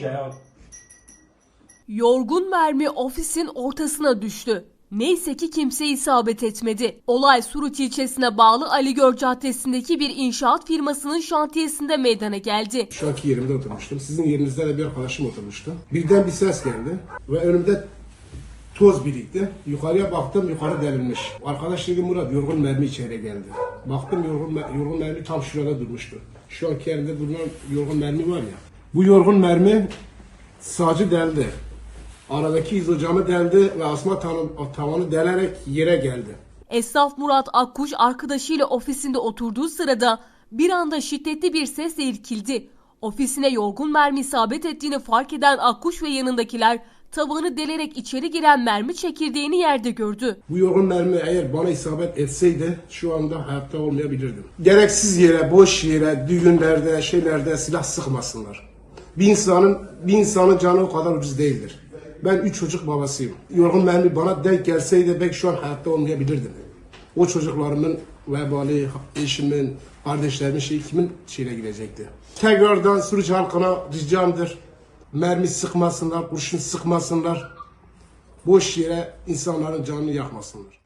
ya. Yorgun mermi ofisin ortasına düştü. Neyse ki kimse isabet etmedi. Olay Suruç ilçesine bağlı Aligör Caddesi'ndeki bir inşaat firmasının şantiyesinde meydana geldi. Şu anki yerimde oturmuştum. Sizin yerinizde de bir arkadaşım oturmuştu. Birden bir ses geldi ve önümde toz birikti. Yukarıya baktım, yukarı delinmiş. Arkadaş dedi Murat, yorgun mermi içeri geldi. Baktım yorgun, yorgun mermi tam şurada durmuştu. Şu anki yerimde durulan yorgun mermi var ya. Bu yorgun mermi sağcı deldi. Aradaki izocamı deldi ve asma tavanı, tavanı delerek yere geldi. Esnaf Murat Akkuş arkadaşıyla ofisinde oturduğu sırada bir anda şiddetli bir sesle irkildi. Ofisine yorgun mermi isabet ettiğini fark eden Akkuş ve yanındakiler tavanı delerek içeri giren mermi çekirdeğini yerde gördü. Bu yorgun mermi eğer bana isabet etseydi şu anda hayatta olmayabilirdim. Gereksiz yere, boş yere, düğünlerde, şeylerde silah sıkmasınlar. Bir insanın bir insanın canı o kadar ucuz değildir. Ben üç çocuk babasıyım. Yorgun mermi bana denk gelseydi belki şu an hayatta olmayabilirdim. O çocuklarımın vebali, eşimin, kardeşlerimin şeyi kimin şeyine gidecekti. Tekrardan Suruç halkına ricamdır. Mermi sıkmasınlar, kurşun sıkmasınlar boş yere insanların canını yakmasınlar.